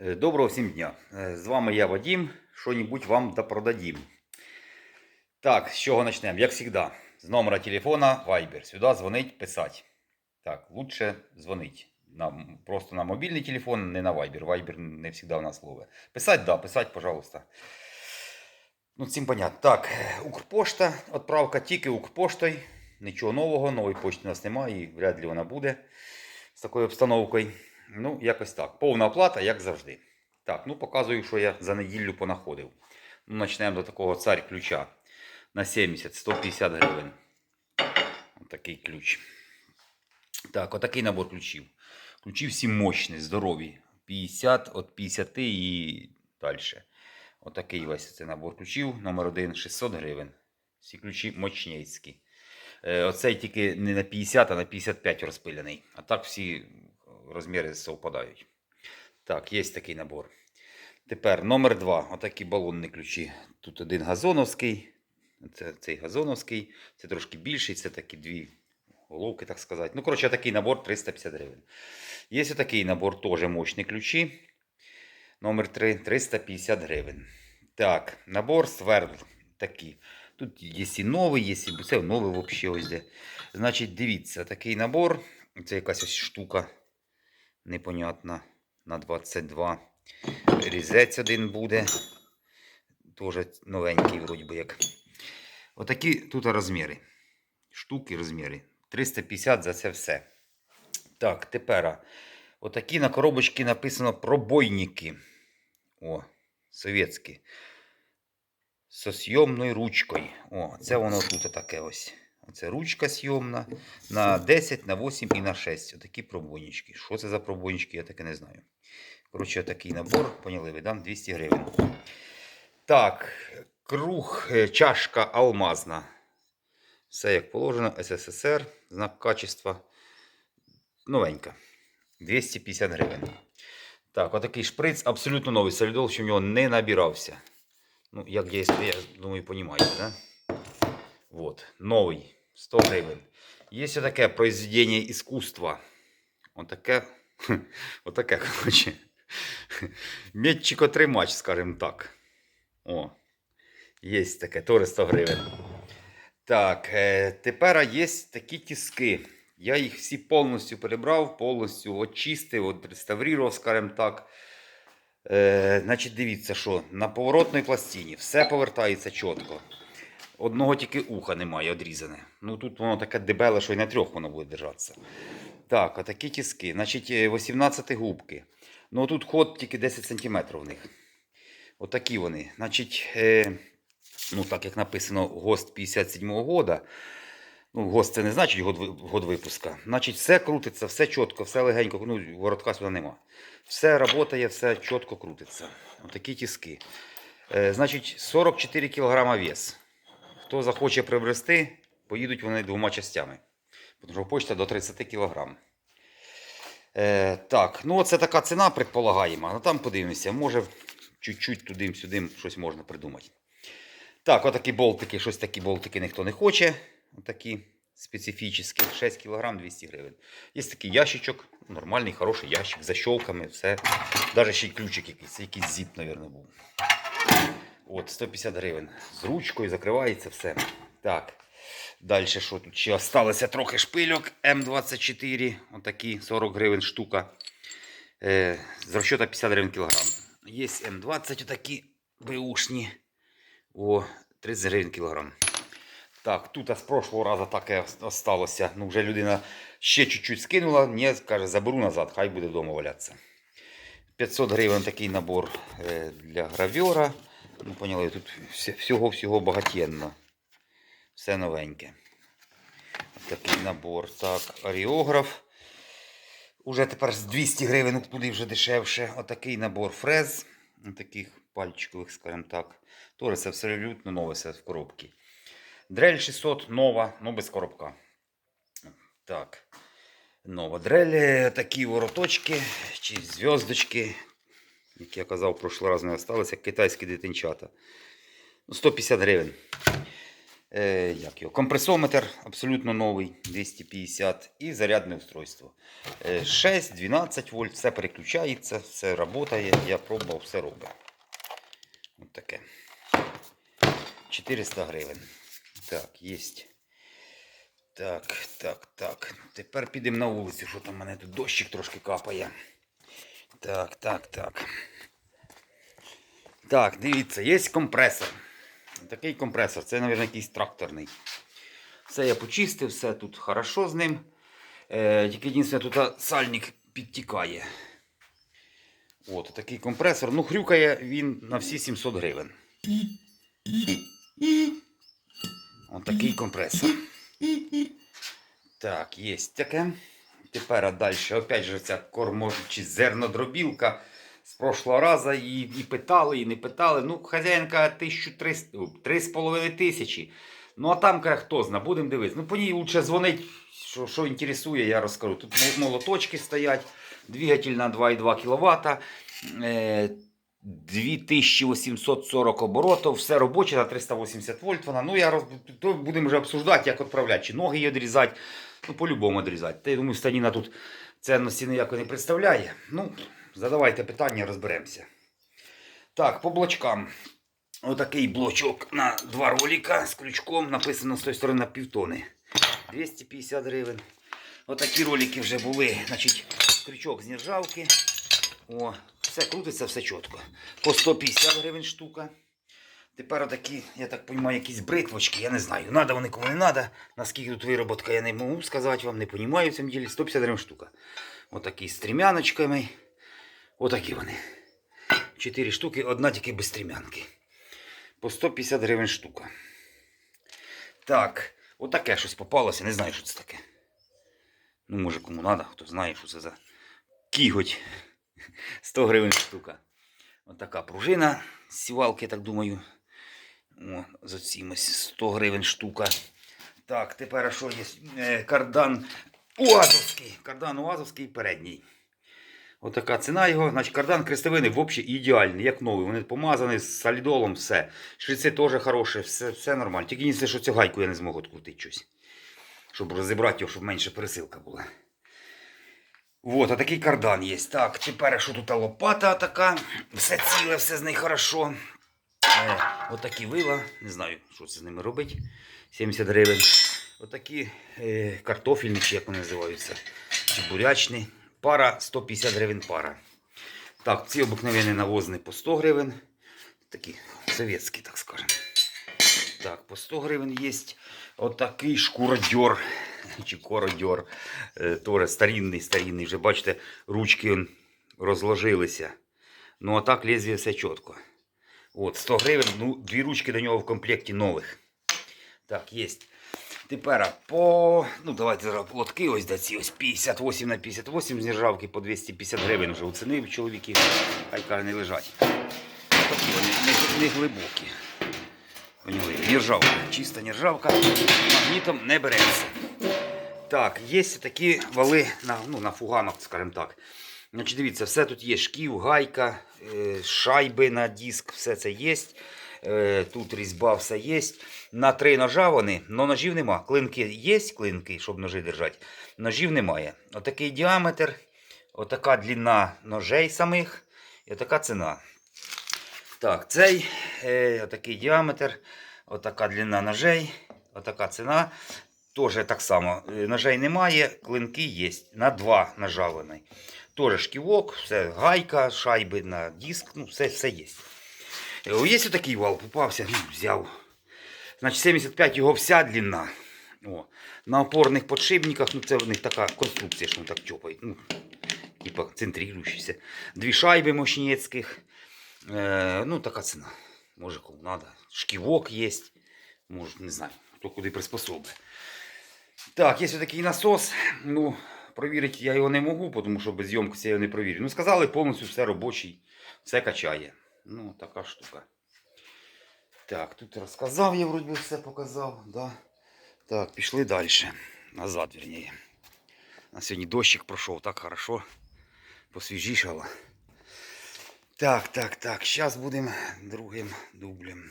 Е, Доброго всім дня. Е, З вами я Вадим. Що-небудь вам да продадим. Так, з чого почнемо? Як завжди, з номера телефона Viber. Сюди дзвонить, писать. Так, лучше дзвонить. На, просто на мобільний телефон, не на Viber. Viber не завжди у нас ловить. Писать, да, писать, пожалуйста. Ну, цим понятно. Так, Укрпошта, відправка тільки Укрпоштою. Нічого нового, нової почти у нас немає і вряд ли вона буде з такою обстановкою. Ну, якось так. Повна оплата, як завжди. Так, ну показую, що я за неділю понаходив. Ну, почнемо до такого царь ключа на 70-150 гривень. Отакий ключ. Так, отакий набор ключів. Ключі всі мощні, здорові. 50 от 50 і далі. Отакий весь це набор ключів. Номер 1 600 гривень. Всі ключі мощнєцькі. Е, Оцей тільки не на 50, а на 55 розпилений. А так всі розміри совпадають. Так, є такий набор. Тепер номер 2. Отакі балонні ключі. Тут один газоновський. Це цей газоновський. Це трошки більший, це такі дві головки, так сказати. Ну, коротше, такий набор 350 гривень. Є отакий набор, теж мощні ключі. Номер 3 350 гривень. Так, набор сверл такі. Тут є і новий, є і це новий взагалі ось де. Значить, дивіться, такий набор. Це якась ось штука непонятна на 22. Різець один буде. Теж новенький, вроді би як. Отакі тут розміри. Штуки розміри. 350 за це все. Так, тепер. Отакі на коробочці написано пробойники. О, совєтські. Со сйомною ручкою. О, це воно тут таке ось. Оце ручка сйомна на 10, на 8 і на 6. Отакі пробойнички. Що це за пробойнички, я таке не знаю. Коротше, такий набор, поняли ви, дам 200 гривень. Так, круг, е, чашка алмазна. Все як положено, СССР, знак качества. Новенька. 250 гривень. Так, отакий шприц абсолютно новий. Солідол, що в нього не набирався. Ну, як дійсно, я думаю, розумієте, да? Вот, новий, 100 гривень. Є таке произведення іскусства. Отаке, отаке, коротше. Метчикотримач, скажімо так. О, є таке, теж 100 гривень. Так, е, тепер є такі тиски. Я їх всі повністю перебрав, повністю очистив, от реставрував, скажімо так. Е, значить, дивіться, що на поворотній пластині все повертається чітко. Одного тільки уха немає одрізане. Ну тут воно таке дебеле, що і на трьох воно буде держатися. Так, отакі тиски. Значить, е, 18 губки. Ну тут ход тільки 10 см в них. Отакі вони. Значить, е, ну так як написано ГОСТ 57-го года. Ну, ГОСТ це не значить год, год випуска. Значить, все крутиться, все чітко, все легенько. Ну, воротка сюди нема. Все працює, все чітко крутиться. Отакі тиски. Е, значить, 44 кг вес. Хто захоче приобрести, поїдуть вони двома частями. Тому що почта до 30 кг. Е, так, ну це така ціна предполагаємо. Ну там подивимося, може чуть-чуть туди-сюди щось можна придумати. Так, отакі болтики, щось такі болтики ніхто не хоче. Отакі специфічні. 6 кг 200 гривень. Є такий ящичок, нормальний, хороший ящик, з защолками, все. Навіть ще й ключик якийсь, якийсь зіп, мабуть, був. От, 150 гривень. З ручкою закривається все. Так. Далі що тут ще осталося трохи шпильок М24. Отакі 40 гривень штука. Е, з розчота 50 гривень кілограм. Є М20 отакі беушні. О, 30 гривень кілограм. Так, тут з прошлого разу таке осталося. Ну, вже людина ще чуть-чуть скинула. Ні, каже, заберу назад, хай буде вдома валятися. 500 гривень такий набор е, для гравьора. Ну, поняли, тут всього-всього багатенно. Все новеньке. Такий набор. Так, аріограф. Уже тепер з 200 гривень туди вже дешевше. Отакий набор фрез. Таких пальчикових, скажімо так. Тоже це абсолютно нове все в коробці. Дрель 600 нова, ну без коробка. Так. Нова дрель. Такі вороточки чи зв'язочки. Як я казав, в прошлий раз не залишилися, китайські дитинчата. Ну, 150 гривень. Е, як його? Компресометр абсолютно новий 250 і зарядне устройство. Е, 6-12 вольт, все переключається, все працює. Я пробував, все робить. Ось таке. 400 гривень. Так, є. Так, так, так. Тепер підемо на вулицю, що там в мене тут дощик трошки капає. Так, так, так. Так, дивіться, є компресор. Такий компресор, це, мабуть, якийсь тракторний. Все я почистив, все тут хорошо з ним. Е, тільки єдине, тут сальник підтікає. От такий компресор. Ну, хрюкає він на всі 700 гривень. Ось такий компресор. Так, є таке. Тепер далі, опять же, ця кормо чи зернодробілка. З прошлого разу і, і питали, і не питали. Ну, хазяїнка 1300, 3,5 тисячі. Ну, а там каже, хто зна, будемо дивитися. Ну, по ній лучше дзвонить, що, що інтересує, я розкажу. Тут молоточки стоять, двигатель на 2,2 кВт, е, 2840 оборотів, все робоче на 380 вольт. Вона. Ну, я роз... будемо вже обсуждати, як відправляти, чи ноги її відрізати. Ну, по-любому відрізати. Та я думаю, станіна тут цінності ніякої не представляє. Ну, задавайте питання, розберемося. Так, по блочкам. Отакий блочок на два ролика з крючком. Написано з тої сторони на півтони. 250 гривень. Отакі ролики вже були. Значить, крючок з нержавки. О, все крутиться, все чітко. По 150 гривень штука. Тепер отакі, я так розумію, якісь бритвочки, я не знаю. Надо вони кому не надо. Наскільки тут вироботка, я не можу сказати вам, не розумію в цьому ділі. 150 гривень штука. Отакі з стрімяночками. Отакі вони. Чотири штуки, одна тільки без стрімянки. По 150 гривень штука. Так, отаке щось попалося, не знаю, що це таке. Ну, може кому треба, хто знає, що це за кіготь. 100 гривень штука. Отака пружина з сівалки, я так думаю. О, за цим ось 100 гривень штука. Так, тепер що є? Е, Кардан Уазовський. Кардан Уазовський передній. Отака ціна його. Значить, кардан крестовини взагалі ідеальний, як новий. Вони помазані з солідолом, все. Шліци теж хороші, все, все нормально. Тільки єдине, що цю гайку я не зможу відкрутити щось. Щоб розібрати його, щоб менше пересилка була. Вот, а такий кардан є. Так, тепер що тут лопата така. Все ціле, все з нею хорошо. Е, отакі вила. Не знаю, що це з ними робить. 70 гривень. Отакі е, картофельні, чи як вони називаються. Чи бурячні. Пара 150 гривень пара. Так, ці обикновені навозні по 100 гривень. Такі совєтські, так скажемо. Так, по 100 гривень є отакий шкуродьор. Чи кородьор. Е, Теж старинний, старинний. Вже бачите, ручки розложилися. Ну а так лезвие все чітко. От, 100 гривень, ну, дві ручки до нього в комплекті нових. Так, є. Тепер по. Ну, давайте зараз лотки ось де ці ось 58 на 58 з нержавки по 250 гривень вже оцінив чоловіки. Хай каже, не лежать. Такі вони не, не глибокі. Поняли? Нержавка. Чиста нержавка. Магнітом не береться. Так, є такі вали на, ну, на фуганах, скажімо так. Значить, дивіться, все тут є шків, гайка, е, шайби на диск, все це є. Е, Тут різьба все є. На три ножа вони, але ножів нема. Клинки є, клинки, щоб ножи держати. Ножів немає. Отакий діаметр, отака длина ножей самих і отака ціна. Так, цей е, отакий діаметр, отака длина ножей, отака ціна. Теж так само. Ножей немає, клинки є. На два ножа вони. Теж шківок, все, гайка, шайби на диск, ну, все, все є. Е, Є такий вал, попався, ну, взяв. Значить, 75 його вся длина. О. На опорних подшипниках, ну це в них така конструкція, що так чопають. Ну, типа центруючіся. Дві шайби мощніцьких. Е, ну, така ціна. Може, кому треба. Шківок є. Може, не знаю, хто куди приспособить. Так, є такий насос. Ну, провірити я його не можу, тому що без зйомки я не провірю. Ну, сказали, повністю все робочий, все качає. Ну, така штука. Так, тут розказав я, вроді все показав. Да? Так, пішли далі. Назад, вірніше. На сьогодні дощик пройшов, так хорошо. Посвіжішало. Так, так, так. Зараз будемо другим дублем.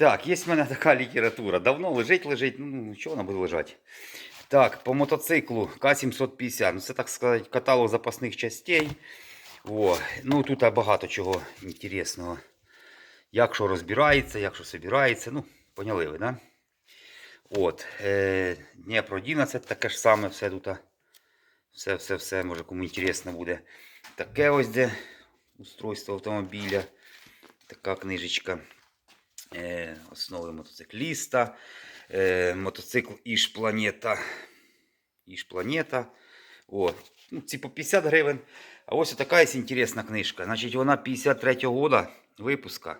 Так, є в мене така література. Давно лежить, лежить. Ну, чого вона буде лежати? Так, по мотоциклу К-750. Ну, це, так сказати, каталог запасних частей. О, ну тут багато чого інтересного. Як що розбирається, як що собирається. Ну, поняли ви, да? От. Е, Дніпро 11 таке ж саме все тут. Все, все, все, може кому інтересно буде. Таке ось де устройство автомобіля. Така книжечка. Е, основи мотоцикліста. Е, мотоцикл Іж Планета. Іж Планета. О, ну, ці по 50 гривень. А ось така є інтересна книжка. Значить, вона 53-го года випуска.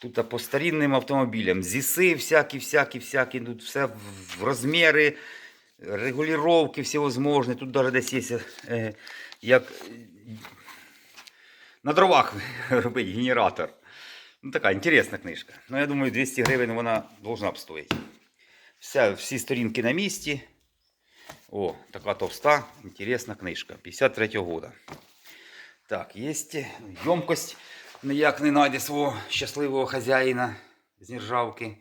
Тут по старинним автомобілям. ЗІСи всякі, всякі, всякі. Тут все в розміри, регулювання всевозможні. Тут навіть десь є е, як на дровах робить генератор. Ну, така інтересна книжка. Ну, я думаю, 200 гривень вона должна б стоїти. Вся, всі сторінки на місці. О, така товста, інтересна книжка. 53-го года. Так, є ємкость. Ніяк не знайде свого щасливого хазяїна з нержавки.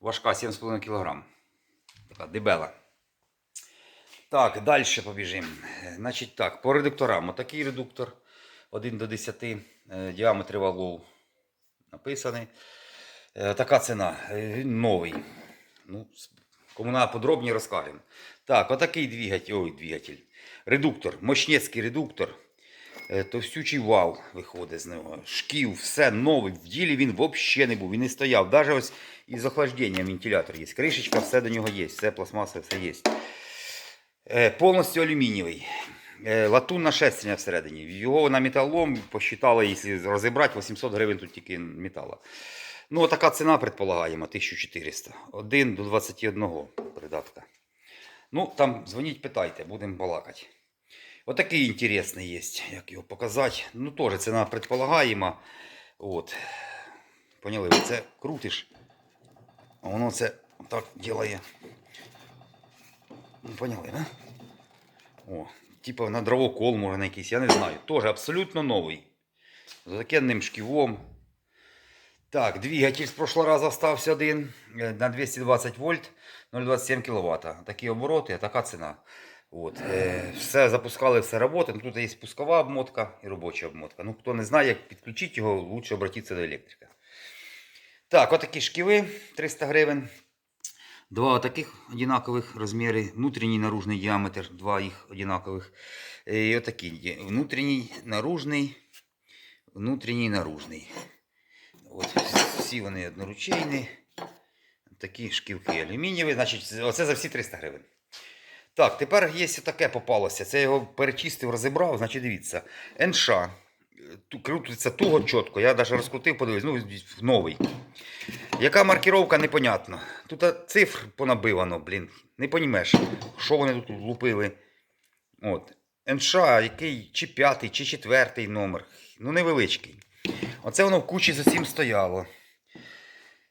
Важка 7,5 кг. Така дебела. Так, далі побіжимо. Значить так, по редукторам. Отакий редуктор 1 до 10. е, Діаметр валов написаний. Е, Така ціна. Е, Він новий. Ну, кому надо подробні розкажемо. Так, отакий двигатель. Ой, двигатель. Редуктор. Мощнецький редуктор. Е, Товстючий вал виходить з нього. Шків, все новий. В ділі він взагалі не був. Він не стояв. Навіть ось із охлажденням вентилятор є. Кришечка, все до нього є. Все пластмасове, все є. Повністю алюмінієвий. Е, Латунна шестерня всередині. Його на металлом посчитали, якщо розібрати, 800 гривень тут тільки метала. Ну, така ціна предполагаємо, 1400. 1 до 21 придатка. Ну, там дзвоніть, питайте, будемо балакати. Отакий інтересний є, як його показати. Ну, теж ціна предполагаема. От. Поняли, це крутиш, а воно це так ділає. Ну, поняли, да? О, типа на дровокол, може на якийсь, я не знаю. Теж абсолютно новий. З таким шківом. Так, двигатель з прошлого разу остався один е, на 220 вольт, 0,27 кВт. Такі обороти, така ціна. От, е, все запускали, все роботи. Тут є пускова обмотка і робоча обмотка. Ну, хто не знає, як підключити його, лучше обратитися до електрика. Так, отакі шківи 300 гривень. Два таких одинакових розміри, внутрішній наружний діаметр, два їх одинакових. І отакі внутрішній, наружний, внутрішній, наружний. От, всі вони одноручейні. Такі шківки алюмінієві. Значить, оце за всі 300 гривень. Так, тепер є таке попалося. Це я його перечистив, розібрав. Значить, дивіться. НШ. Крутиться туго чітко. Я навіть розкрутив, подивився, ну, новий. Яка маркіровка, непонятно. Тут цифр понабивано, блін. Не понімеш, що вони тут лупили. От. НШ, який чи п'ятий, чи четвертий номер. Ну, невеличкий. Оце воно в кучі за цим стояло.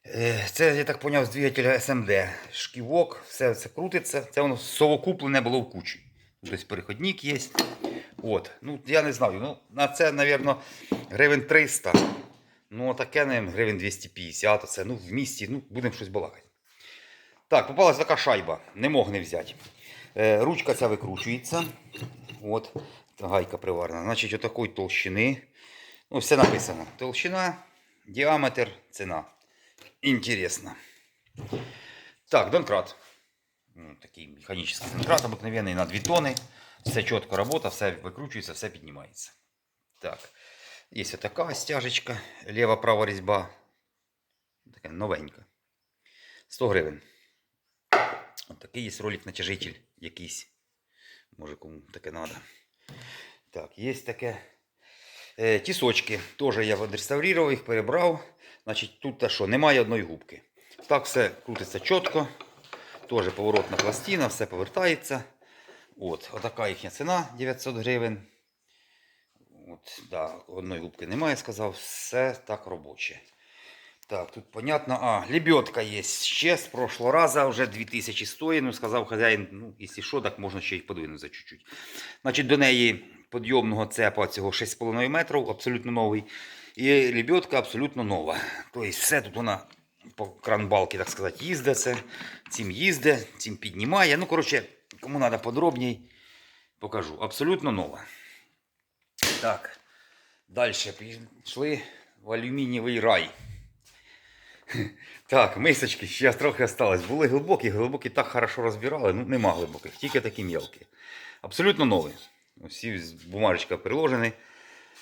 Е, Це, я так поняв, з двигателя СМД. Шківок, все це крутиться. Це воно совокуплене було в кучі. Тобто переходник є. От. Ну, я не знаю. Ну, на це, мабуть, гривень 300. Ну, таке, наверное, гривень 250. Оце, ну, в місті, ну, будемо щось балакати. Так, попалась така шайба. Не мог не взяти. Е, ручка ця викручується. От. Гайка приварена. Значить, отакої толщини. Ну, все написано. Толщина, діаметр, ціна. Інтересно. Так, донкрат. Ну, Такий механічний донкрат обыкновенний на 2 тони. Все чітко робота, все викручується, все піднімається. Так. Є така стяжечка, ліва-права різьба. Така новенька. 100 гривень. От такий є ролик натяжитель якийсь. Може кому таке треба. Так, є таке. Е, тісочки. Теж я відреставрував їх, перебрав. Значить, тут та що, немає одної губки. Так все крутиться чітко. Теж поворотна пластина, все повертається. От, отака їхня ціна 900 гривень. От, да, одної губки немає, сказав, все так робоче. Так, тут понятно. А, лебедка є ще з прошлого разу, вже 2000 стоїть. Ну, сказав хазяїн, ну, якщо що, так можна ще й подвинути за чуть-чуть. Значить, до неї підйомного цепа цього 6,5 метрів, абсолютно новий. І лебедка абсолютно нова. Тобто все тут вона по кранбалки, так сказати, їздить. Цим їздить, цим піднімає. Ну, коротше, кому треба подробній, покажу. Абсолютно нова. Так. Далі пішли в алюмінієвий рай. Так, мисочки ще трохи осталось. Були глибокі, глибокі так хорошо розбирали, ну нема глибоких, тільки такі мелкі. Абсолютно нові. Всі бумажечка приложені.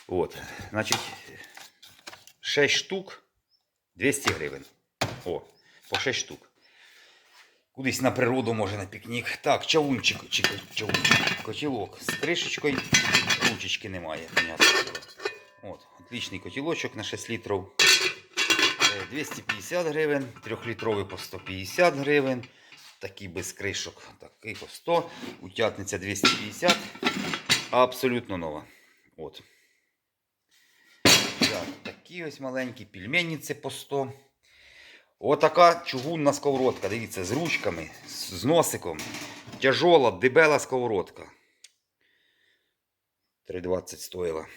От. Значить, 6 штук 200 гривень. О, по 6 штук. Кудись на природу, може на пікнік. Так, чавунчик, чи чавунчик, котілок з кришечкою. Ручечки немає, От, отличний котілочок на 6 літрів. Е, 250 гривень, 3-літровий по 150 гривень. Такий без кришок, такий по 100. Утятниця 250. Абсолютно нова. От. Так, такі ось маленькі пельмені це по 100. Отака чугунна сковородка. Дивіться, з ручками, з носиком. Тяжола, дебела сковородка. 3,20 стоїла.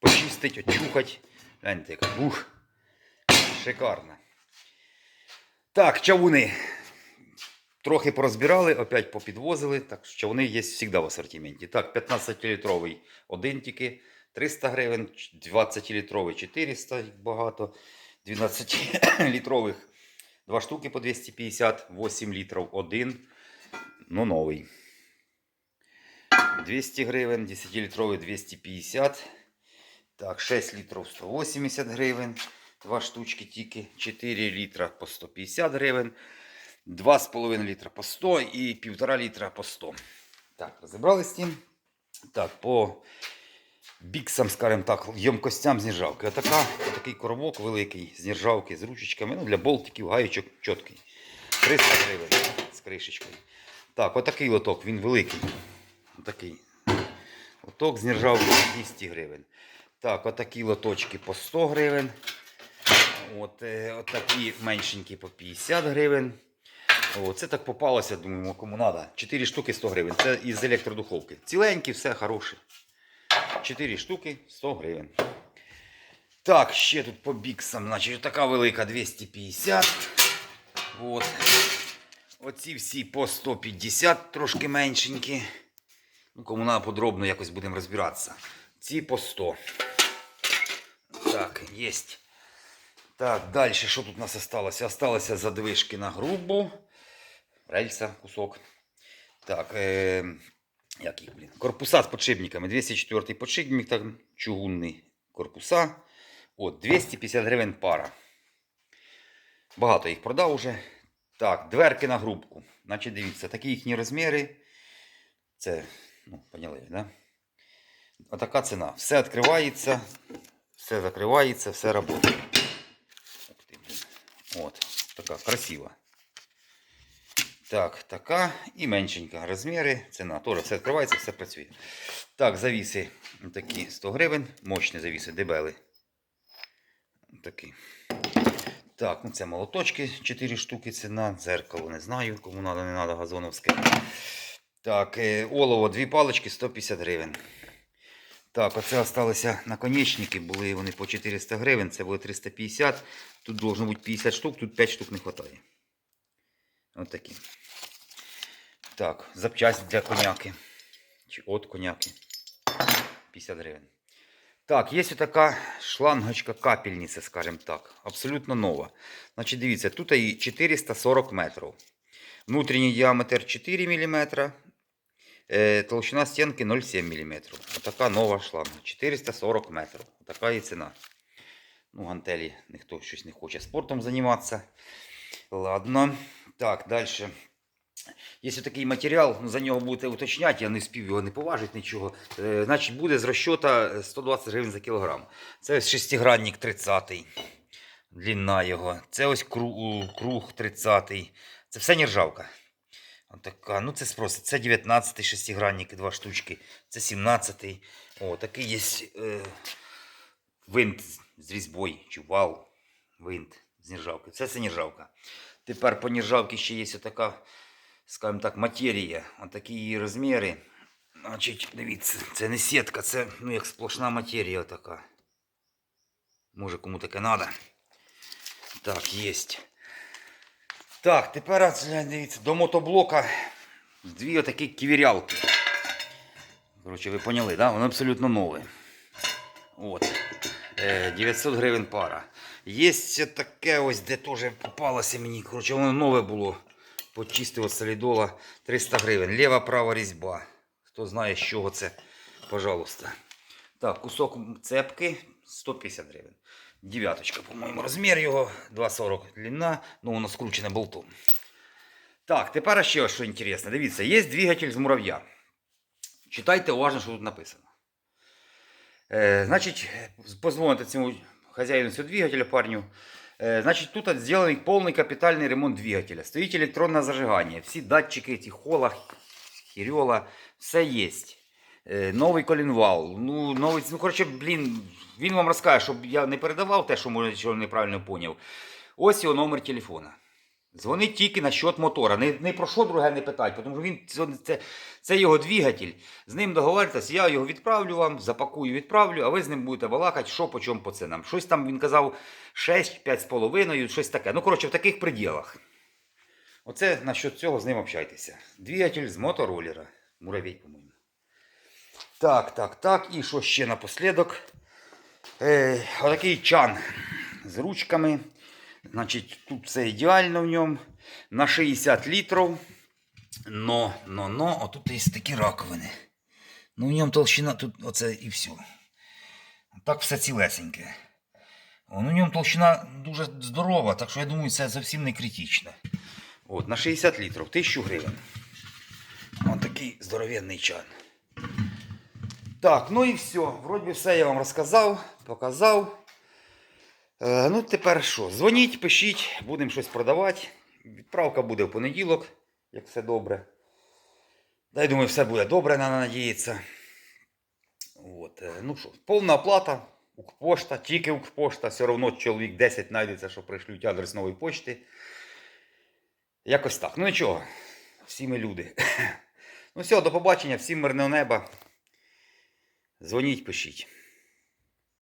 Почистить, очухать. Гляньте, яка. Ух. Шикарно. Так, чавуни. Трохи порозбирали, опять попідвозили. Так, що чавуни є завжди в асортименті. Так, 15-літровий один тільки 300 гривень, 20-літровий 400 їх багато, 12-літрових два штуки по 250, 8 літрів один, ну новий. 200 гривень, 10-літровий 250. Так, 6 літрів 180 гривень. Два штучки тільки. 4 літра по 150 гривень. 2,5 літра по 100 і 1,5 літра по 100. Так, розібрались з тим. Так, по біксам, скажімо так, ємкостям з нержавки. Отака, отакий коробок великий з нержавки, з ручечками. Ну, для болтиків, гаючок чіткий. 300 гривень з кришечкою. Так, отакий лоток, він великий. Отакий. Лоток з нержавки 200 гривень. Так, отакі лоточки по 100 гривень. От, е, отакі меншенькі по 50 гривень. О, це так попалося, думаю, кому треба. 4 штуки 100 гривень. Це із електродуховки. Ціленькі, все хороше. 4 штуки 100 гривень. Так, ще тут по біксам, значить, така велика 250. От. Оці всі по 150, трошки меншенькі. Ну, кому треба подробно якось будемо розбиратися. Ці по 100. Так, єсть. Так, далі, що тут у нас осталося? Осталося задвижки на грубу. Рельса, кусок. Так, е, як блін? Корпуса з подшипниками. 204 подшипник, так, чугунний корпуса. От, 250 гривень пара. Багато їх продав уже. Так, дверки на грубку. Значить, дивіться, такі їхні розміри. Це, ну, поняли, да? Отака ціна. Все відкривається, все закривається, все працює. От, така красива. Так, така і меншенька. Розміри, ціна. Теж все відкривається, все працює. Так, завіси такі 100 гривень. Мощні завіси, дебели. Такі. Так, ну це молоточки 4 штуки ціна. Дзеркало не знаю, кому треба, не треба, газоновське. Так, е, олово, дві палички 150 гривень. Так, оце залишилися наконечники, були вони по 400 гривень, це було 350. Тут должно бути 50 штук, тут 5 штук не вистачає. Ось такі. Так, запчасть для коняки. Чи от коняки. 50 гривень. Так, є така шлангочка капельниця, скажімо так. Абсолютно нова. Значить, дивіться, тут і 440 метрів. Внутрішній діаметр 4 мм. Е, толщина стінки 0,7 мм. Отака нова шланга. 440 метрів. Така і ціна. Ну, гантелі ніхто щось не хоче спортом займатися. Ладно. Так, далі. Є такий матеріал, за нього будете уточняти, я не спів його не поважити нічого. Е, значить, буде з розчота 120 гривень за кілограм. Це ось шестигранник 30-й. Длина його. Це ось круг, круг 30-й. Це все нержавка. Отака. Ну, це спроси. Це 19-й шестигранник, два штучки. Це 17-й. О, такий є е, винт з різьбою, чи вал. Винт з нержавки. Це все нержавка. Тепер по нержавці ще є така, скажімо так, матерія. Отакі її розміри. Значить, дивіться, це не сітка, це ну, як сплошна матерія така. Може кому таке треба. Так, єсть. Так, тепер дивіться, до мотоблока дві отакі ківірялки. Коротше, ви поняли, да? Вони абсолютно нові. От. Е, 900 гривень пара. Є таке ось, де теж попалося мені. Коротше, воно нове було. Почистив солідола 300 гривень. Ліва права різьба. Хто знає, з чого це, пожалуйста. Так, кусок цепки 150 гривень. Дев'яточка, по-моєму, розмір його 2,40 длина, ну воно скручене болтом. Так, тепер ще що інтересне. Дивіться, є двигатель з мурав'я. Читайте уважно, що тут написано. Е, значить, позвоните цьому хазяїну все двигателя, парню. Е, значить, тут сделан зроблений повний капітальний ремонт двигателя. Стоїть електронне зажигание. Всі датчики, эти хола, херела, все є. Е, новий колінвал. Ну, новий, ну, коротше, блін, він вам розкаже, щоб я не передавав те, що може що неправильно поняв. Ось його номер телефона. Дзвонить тільки на счет мотора. Не, не про що друге не питать, тому що він це, це, його двигатель. З ним договоритесь, я його відправлю вам, запакую, відправлю, а ви з ним будете балакати, що по чому по ценам. Щось там він казав 6, 5,5, щось таке. Ну, коротше, в таких приділах. Оце насчет цього з ним общайтеся. Двигатель з мотороллера. Муравей, по-моєму. Так, так, так. І що ще напослідок? Е, отакий чан з ручками. Значить, тут все ідеально в ньому. На 60 літрів. Но, но, но, отут є такі раковини. Ну, в ньому толщина тут оце і все. Так все цілесеньке. Ну, в ньому толщина дуже здорова, так що я думаю, це зовсім не критично. От, на 60 літрів, 1000 гривень. Ось такий здоровенний чан. Так, ну і все. Вроді все я вам розказав, показав. Е, ну, тепер що? Дзвоніть, пишіть, будемо щось продавати. Відправка буде в понеділок, як все добре. Да, я думаю, все буде добре, треба надіятися. От, е, ну що, повна оплата, Укрпошта, тільки Укрпошта, все одно чоловік 10 знайдеться, що пришлють адрес нової почти. Якось так. Ну нічого, всі ми люди. Ну все, до побачення, всім мирного неба. Дзвоніть, пишіть.